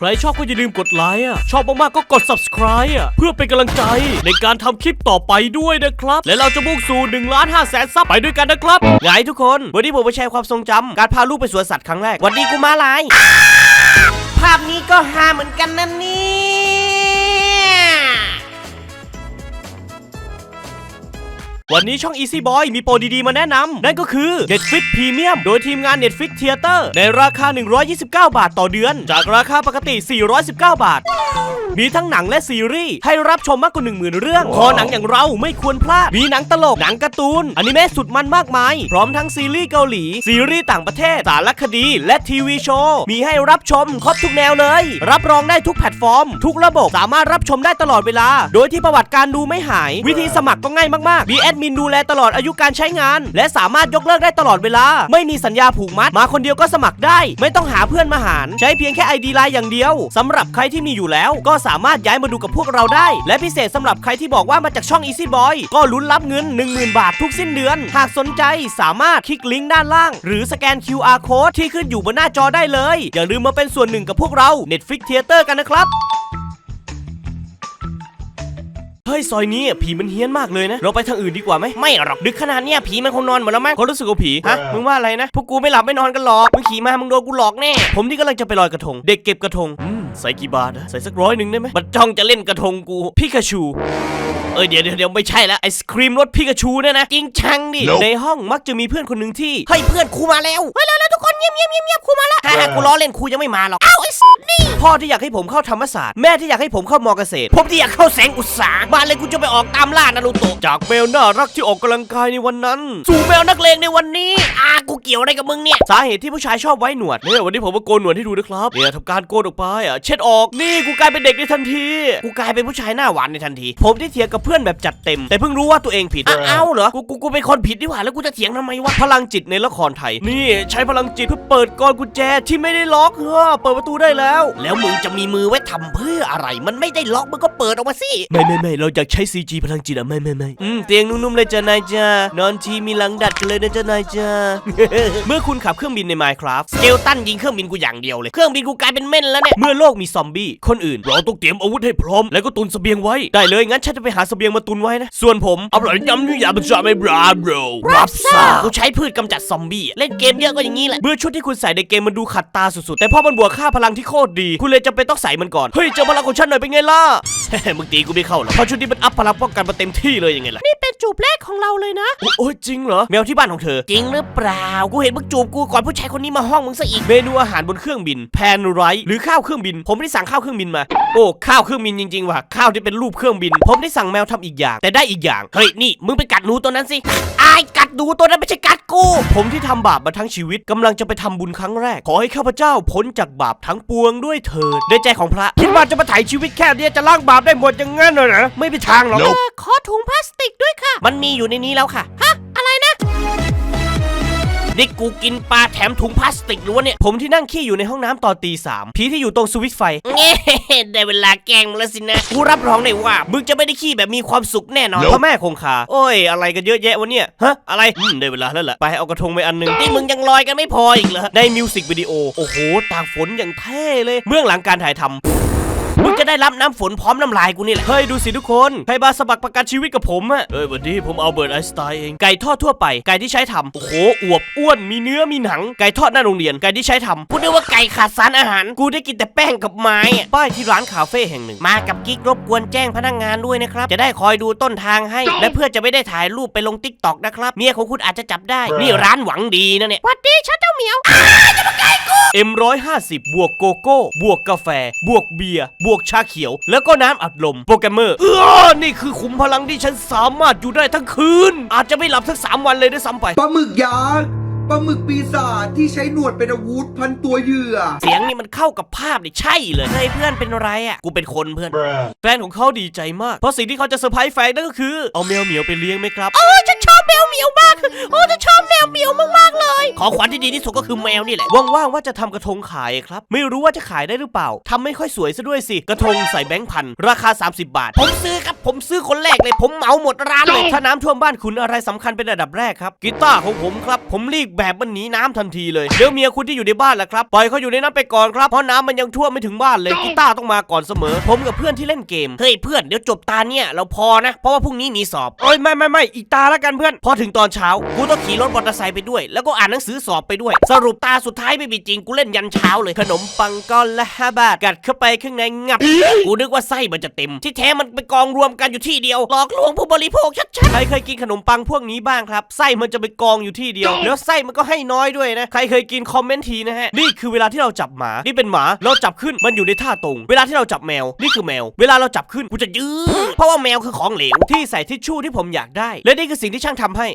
ใครชอบก็อย่าลืมกดไลค์อะ ชอบมากๆก็กด subscribe อะ เพื่อเป็นกำลังใจในการทำคลิปต่อไปด้วยนะครับ และเราจะมุ่งสู่1ล้าน5แสนซับไปด้วยกันนะครับไงทุกคน วันนี้ผมมาแชร์ความทรงจำการพาลูกไปสวนสัตว์ครั้งแรก วันนี้กูมาลาย ภาพนี้ก็ฮาเหมือนกันนะนี่ วันนี้ช่อง Easy Boy มีโปรดีๆ มาแนะนำ นั่นก็คือ Netflix Premium โดยทีมงาน Netflix Theater ในราคา 129 บาทต่อเดือน จากราคาปกติ 419 บาท มีทั้งหนังและซีรีส์ ให้รับชมมากกว่า 10,000 เรื่องพอหนังอย่างเราไม่ควรพลาด มีหนังตลก หนังการ์ตูน อนิเมะสุดมันมากมาย พร้อมทั้งซีรีส์เกาหลี ซีรีส์ต่างประเทศ สารคดี และทีวีโชว์ มีให้รับชมครบทุกแนวเลย รับรองได้ทุกแพลตฟอร์ม ทุกระบบ สามารถรับชมได้ตลอดเวลา โดยที่ประวัติการดูไม่หาย วิธีสมัครก็ง่ายมากๆมีแอดมินดูแลตลอดอายุการใช้งาน และสามารถยกเลิกได้ตลอดเวลา ไม่มีสัญญาผูกมัด มาคนเดียวก็สมัครได้ ไม่ต้องหาเพื่อนมาหาร ใช้เพียงแค่ ID ไลน์อย่างเดียวสำหรับใครที่มีอยู่แล้ว ก็สามารถย้ายมาดูกับพวกเราได้ และพิเศษสำหรับใครที่บอกว่ามาจากช่อง Easy Boy ก็ลุ้นรับเงิน 10,000 บาททุกสิ้นเดือน หากสนใจสามารถคลิกลิงก์ด้านล่าง หรือสแกน QR code ที่ขึ้นอยู่บนหน้าจอได้เลย อย่าลืมมาเป็นส่วนหนึ่งกับพวกเรา Netflix Theater กันนะครับ ฮ้ยซอยนี้อะผีมันเฮี้ยนมากเลยนะ เราไปทางอื่นดีกว่าไหมไม่หรอกดึกขนาดเนี้ยผีมันคงนอนหมดแล้วมั้งก็รู้สึกว่าผีฮะมึงว่าอะไรนะพวกกูไม่หลับไม่นอนกันหรอกมึงขี่มามึงโดนกูหลอกแน่ผมที่กำลังจะไปลอยกระทง เด็กเก็บกระทงอืมใส่กี่บาทอะใส่สักร้อยหนึ่งได้ไหมมันจ้องจะเล่นกระทงกูพิกาชูเอ้ยเดี๋ยวเดี๋ยวเดี๋ยวไม่ใช่แล้วไอศครีมรสพิกาชูเนี่ยนะจริงชังดิในห้องมักจะมีเพื่อนคนหนึ่งที่เฮ้ยเพื่อนครูมาแล้วเฮ้ยแล้วทุก คนเงียบเงียบเงียบเงียบครูมาแล้วฮ่าฮ่ากูล้อเล่นครูยังไม่มาหรอกอ้าวไอ้สนี่ พ่อที่อยากให้ผมเข้าธรรมศาสตร์ แม่ที่อยากให้ผมเข้ามอเกษตร ผมที่อยากเข้าแสงอุตสาหมาเลยกูจะไปออกตามล่านารูโตะ จากแมวน่ารักที่ออกกำลังกายในวันนั้น สู่แมวนักเลงในวันนี้ อากูเกี่ยวอะไรกับมึงเนี่ย สาเหตุที่ผู้ชายชอบไว้หนวดเนี่ยวันนี้ผมมาโกนหนวดให้ดูนะครับเนี่ยทำการโกนออกไปอะเช็ดออก นี่กูกลายเป็นเด็กในทันที กูกลายเป็นผู้ชายหน้าหวานในทันที ผมที่เถียงกับเพื่อนแบบจัดเต็ม แต่เพิ่งรู้ว่าตัวเองผิดอ้าวเอาเหรอ กูกูกูเป็นคนผิดดีกว่าแล้วกูจะเถียงทำไมวะ พลังจิตในละครไทย นี่ใช้พลังจิตเพื่อเปิดกรกุญแจที่ไม่ได้ล็อกเฮ้อเปิดประตูได้แล้ว แล้วมึงจะมีมือไว้ทำเพื่ออะไร มันไม่ได้ล็อกมึงก็เปิดออกมาสิ ไม่ไม่ไม่เราอยากใช้ CG พลังจิตอะไม่ไม่ไม่อืมเตียงนุ่มๆเลยจ้ะนายจ้านอนทีมีหลังดัดกันเลยนะจ้านายจ้าเมื่อคุณขับเครื่องบินใน Minecraft สเกลตันยิงเครื่องบินกูอย่างเดียวเลยเครื่องบินกูกลายเป็นเม่นแล้วเนี่ยเมื่อโลกมีซอมบี้คนอื่นเราต้องเตรียมอาวุธให้พร้อม แล้วก็ตุนเสบียงไว้ได้เลยงั้นฉันจะไปหาเสบียงมาตุนไว้นะส่วนผมเอาหล่อยยำนี่ยำจะไม่บราโบรรับทราบกูใช้พืชกำจัดซอมบี้อะเล่นเกมเยอะก็อย่างนี้แหละเมื่อชุดที่คุณใส่ในเกมมันดูขัดตาสุดๆ แต่พอมันบวกค่าพลังที่โคตรดี คุณเลยจำเป็นต้องใส่มันก่อน เฮ้ย เจอพลังของฉันหน่อยเป็นไงล่ะ เฮ้ยมึงตีกูไม่เข้าหรอกเพราะชุดนี้มันอัพพลังป้องกันมาเต็มที่เลยยังไงล่ะ นี่เป จูบแรกของเราเลยนะโอ้โอ้ยจริงเหรอแมวที่บ้านของเธอ จริงหรือเปล่า กูเห็นมึงจูบกูก่อนผู้ชายคนนี้มาห้องมึงซะอีก เมนูอาหารบนเครื่องบิน แพนไรหรือข้าวเครื่องบิน ผมไม่ได้สั่งข้าวเครื่องบินมา โอ้ข้าวเครื่องบินจริงๆว่ะ ข้าวที่เป็นรูปเครื่องบิน ผมได้สั่งแมวทำอีกอย่าง แต่ได้อีกอย่าง เฮ้ยนี่มึงไปกัดหนูตัวนั้นสิอายกัดหนูตัวนั้นไม่ใช่กัดกู ผมที่ทำบาปมาทั้งชีวิตกำลังจะไปทำบุญครั้งแรก ขอให้ข้าพเจ้าพ้นจากบาปทั้งปวงด้วยเถิดในใจของพระคิดว่าจะมาถ่ชีวิตแค่เนี้ยจะล้างบาปได้หมดอย่างงั้นเหรอไม่มีทางหรอกขอถุงพลาสติกด้วยค่ะมันมีอยู่ในนี้แล้วค่ะ ฮะ อะไรนะ นี่กูกินปลาแถมถุงพลาสติกหรือวะเนี่ย ผมที่นั่งขี้อยู่ในห้องน้ำตอนตีสามผีที่อยู่ตรงสวิตช์ไฟ เง่ได้เวลาแกล้งมึงแล้วสินะ กูรับรองได้ว่า มึงจะไม่ได้ขี้แบบมีความสุขแน่นอนพระแม่คงคา โอ้ย อะไรกันเยอะแยะวะเนี่ย ฮะ อะไร อืม ได้เวลาแล้วแหละ ไปเอากระทงไปอันหนึงนี่มึงยังลอยกันไม่พออีกเหรอ ในมิวสิกวิดีโอ โอ้โห ตากฝนอย่างเท่เลย เบื้องหลังการถ่ายทำ มึงจะได้รับน้ำฝนพร้อมน้ำลายกูนี่แหละ เฮ้ย ดูสิทุกคนใครมาสมัครประกันชีวิตกับผมอะเอ้ยวันนี้ผมเอาเบิร์ดไอน์สไตน์เอง ไก่ทอดทั่วไป ไก่ที่ใช้ทำโอ้โห อวบอ้วน มีเนื้อ มีหนัง ไก่ทอดหน้าโรงเรียน ไก่ที่ใช้ทำกูนึกว่าไก่ขาดสารอาหาร กูได้กินแต่แป้งกับไม้อะป้ายที่ร้านคาเฟ่แห่งหนึ่ง มากับกิ๊กรบกวนแจ้งพนักงานด้วยนะครับ จะได้คอยดูต้นทางให้ และเพื่อจะไม่ได้ถ่ายรูปไปลงติ๊กต็อกนะครับ เมียของคุณอาจจะจับได้ นี่ร้านหวังดีนะเนี่ยวัดดีฉันเจ้าเหมียว M150 บวกโกโก้ บวกกาแฟ บวกเบียร์บวกชาเขียว แล้วก็น้ำอัดลมโปรแกรมเมอร์เออนี่คือขุมพลังที่ฉันสามารถอยู่ได้ทั้งคืน อาจจะไม่หลับทั้งสามวันเลยด้วยซ้ำไปปลาหมึกยักษ์ ปลาหมึกปีศาจที่ใช้หนวดเป็นอาวุธพันตัวเหยื่อ เสียงนี่มันเข้ากับภาพนี่ใช่เลยเฮ้ยเพื่อนเป็นไรอะ กูเป็นคนเพื่อน แฟนของเขาดีใจมาก เพราะสิ่งที่เขาจะเซอร์ไพรส์แฟนนั่นก็คือ เอาแมวเหมียวไปเลี้ยงไหมครับ โอ้ยฉันชอบแมวเหมียวมาก โอ้จะชอบแมวเหมียวมากๆเลย ของขวัญที่ดีที่สุดก็คือแมวนี่แหละ ว่างๆว่าจะทำกระทงขายครับ ไม่รู้ว่าจะขายได้หรือเปล่าทำไม่ค่อยสวยซะด้วยสิ กระทงใส่แบงค์พัน ราคา 30 บาท ผมซื้อครับ ผมซื้อคนแรกเลย ผมเหมาหมดร้านเลย ถ้าน้ำท่วมบ้านคุณอะไรสำคัญเป็นอันดับแรกครับ กีตาร์ของผมครับ ผมรีบแบบมันหนีน้ำทันทีเลยเดี๋ยวเมียคุณที่อยู่ในบ้านแหละครับปล่อยเขาอยู่ในนั้นไปก่อนครับเพราะน้ำมันยังท่วมไม่ถึงบ้านเลยกีตาร์ต้องมาก่อนเสมอ ผมกับเพื่อนที่เล่นเกมเฮ้ยเพื่อนเดี๋ยวจบตาเนี่ยเราพอนะ เพราะว่าพรุ่งนี้มีสอบโอ้ยไม่ไม่ไม่อีกตาแล้วกันเพื่อน พอถึงตอนเช้ากูต้องขี่รถมอเตอร์ไซค์ไปด้วย แล้วก็อ่านหนังสือสอบไปด้วย สรุปตาสุดท้ายไม่มีจริงกูเล่นยันเช้าเลยขนมปังก้อนละ5บาทกัดเข้าไปข้างในงับกูนึกว่าไส้มันจะเต็ม ที่แท้มันไปกองรวมกันอยู่ที่เดียวหลอกลวงผู้บริโภคชัดใครเคยกินขนมปังพวกนี้บ้างครับไส้มันจะไปกองอยู่ที่เดียว แล้วไส้มันก็ให้น้อยด้วยนะ ใครเคยกินคอมเมนต์ทีนะฮะ นี่คือเวลาที่เราจับหมา นี่เป็นหมา เราจับขึ้น มันอยู่ในท่าตรง เวลาที่เราจับแมว นี่คือแมว เวลาเราจับขึ้น กูจะยื้อๆเพราะว่าแมวคือของเหลว ที่ใส่ทิชชู่ที่ผมอยากได้ และนี่คือสิ่งที่ช่างทำให้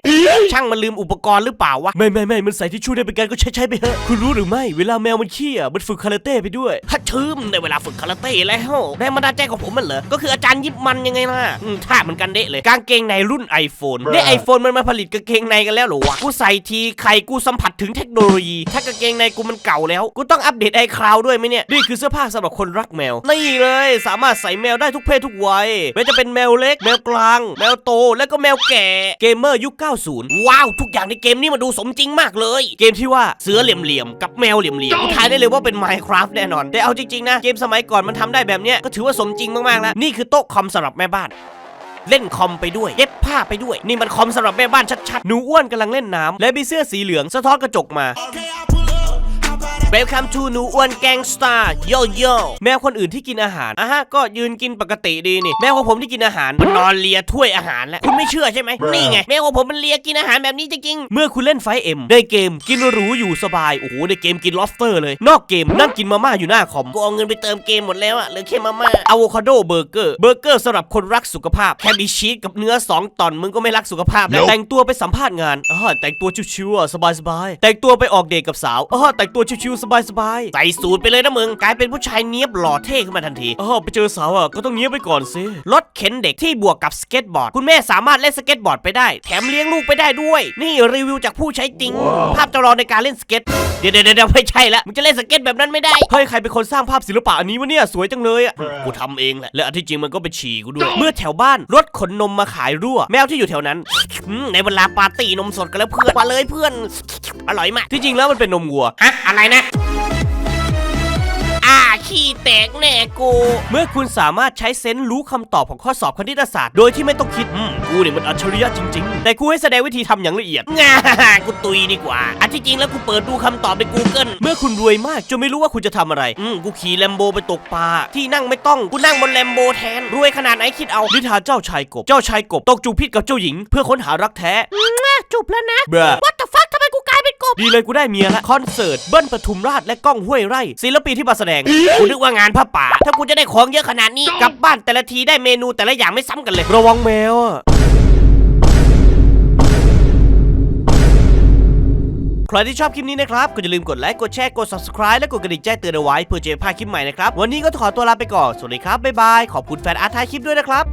ช่างมันลืมอุปกรณ์หรือเปล่าวะ ไม่ไม่ไม่มันใส่ทิชชู่ได้เป็นการก็ใช้ใช้ไปเถอะ คุณรู้หรือไม่ เวลาแมวมันขี้อะ มันฝึกคาราเต้ไปด้วยถ้าชื่มในเวลาฝึกคาราเต้แล้วแรงบันดาลใจของผมมันเหรอ ก็คืออาจารย์ยิบมันยังไงล่ะอืมท่าเหมือนกันเดะเลย กางเกงในรุ่น iPhone เนี่ยไอโฟนมันมาผลิตกางเกงในกันแล้วเหรอวะ กูใส่ทีไข่กูสัมผัสถึงเทคโนโลยี ถ้ากางเกงในกูมันเก่าแล้ว กูต้องอัปเดตไอคลาวด้วยไหมเนี่ย นี่คือเสื้อผ้าสำหรับคนรักแมว นี่เลย สามารถใส่แมวได้ทุกเพศทุกวัยไม่ว่าจะเป็นแมวเล็ก แมวกลาง แมวโต และก็แมวแก่ เกมเมอร์ยุค 90 ว้าว ทุกอย่างในเกมนี้มันดูสมจริงมากเลย เกมที่ว่าเสือเหลี่ยมๆกับแมวเหลี่ยมกูทายได้เลยว่าเป็น Minecraft แน่นอน แต่เอาจริงๆนะ เกมสมัยก่อนมันทำได้แบบเนี้ยก็ถือว่าสมจริงมากๆแล้ว นี่คือโต๊ะคอมสำหรับแม่บ้าน เล่นคอมไปด้วย เย็บผ้าไปด้วย นี่มันคอมสำหรับแม่บ้านชัดๆ หนูอ้วนกำลังเล่นน้ำและมีเสื้อสีเหลืองสะท้อนกระจกมา ๆ Welcome to หนูอ้วนแกงสตาร์โยโย่แมวคนอื่นที่กินอาหารอะฮะก็ยืนกินปกติดีนี่ แมวของผมที่กินอาหารมันนอนเลียถ้วยอาหารแล้วคุณไม่เชื่อใช่ไหมนี่ไงแม่ของผมมันเลียกินอาหารแบบนี้จริงเมื่อคุณเล่นไฟเอ็มในเกมกินหรูอยู่สบายโอ้โหในเกมกินลอฟเตอร์เลย นอกเกมนั่งกินมาม่าอยู่หน้าคอมๆกูเอาเงินไปเติมเกมหมดแล้วอะเหลือแค่มาม่าอะโวคาโดเบอร์เกอร์เบอร์เกอร์สำหรับคนรักสุขภาพแค่มีชีสกับเนื้อ 2 ตอนมึงก็ไม่รักสุขภาพแล้วแต่งตัวไปสัมภาษณ์งานอ๋อแต่งตัวชิวๆอะสบายๆแต่งตัวไปออกเดทกับสาวอ๋อแต่งตัวชิวๆสบายๆใส่สูตรไปเลยนะมึงกลายเป็นผู้ชายเนี้ยบหล่อเท่ขึ้นมาทันทีอ๋อไปเจอสาวอะก็ต้องเงี้ยบไปก่อนสิรถเข็นเด็กที่บวกกับสเก็ตบอร์ดคุณแม่สามารถเล่นสเก็ตบอร์ดไปได้ แถมเลี้ยงลูกไปได้ด้วย นี่รีวิวจากผู้ใช้จริง ภาพจำลองในการเล่นสเก็ตเดี๋ยวเดี๋ยวเดี๋ยวไม่ใช่ละมึงจะเล่นสเก็ตแบบนั้นไม่ได้เฮ้ยใครเป็นคนสร้างภาพศิลปะอันนี้วะเนี่ยสวยจังเลยอะกูทำเองแหละและอันที่จริงมันก็เป็นฉี่กูด้วยเมื่อแถวบ้านรถขนนมมาขายรั่ว แมวที่อยู่แถวนั้นอืมในเวลาปาร์ตี้นมสดกันแล้วเพื่อนมาเลยเพื่อน อร่อยมาก ที่จริงแล้วมันเป็นนมวัว ฮะ อะไรนะอ่าขี้แตกแน่กู เมื่อคุณสามารถใช้เซนส์รู้คำตอบของข้อสอบคณิตศาสตร์ โดยที่ไม่ต้องคิดอืมกูเนี่ยมันอัจฉริยะจริง ๆ แต่กูให้แสดงวิธีทำอย่างละเอียดงากูตุยดีกว่า อันที่จริงแล้วกูเปิดดูคำตอบใน Google เมื่อคุณรวยมากจนไม่รู้ว่าคุณจะทำอะไร อืม กูขี่แลมโบไปตกปลา ที่นั่งไม่ต้อง กูนั่งบนแลมโบแทน รวยขนาดไหนคิดเอา นิทานเจ้าชายกบ เจ้าชายกบตกจูบพิษกับเจ้าหญิง เพื่อค้นหารักแท้จุบแล้วนะเบร What the fuck ทำไม กูกลายเป็นกบดีเลยกูได้เมียละคอนเสิร์ตเบิ้ลปทุมราชและก้องห้วยไร่ศิลปินที่มาแสดงกูนึกว่างานพระป่า ถ้ากูจะได้ของเยอะขนาดนี้กลับบ้านแต่ละทีได้เมนูแต่ละอย่างไม่ซ้ำกันเลย ระวังแมวอะใครที่ชอบคลิปนี้นะครับ ก็อย่าลืมกดไลค์ กดแชร์ กด subscribe และกดกระดิ่งแจ้งเตือนเอาไว้เพื่อจะไม่พลาดคลิปใหม่นะครับ วันนี้ก็ขอตัวลาไปก่อน สวัสดีครับ บ๊ายบาย ขอบคุณแฟนอาร์ตท้ายคลิปด้วยนะครับ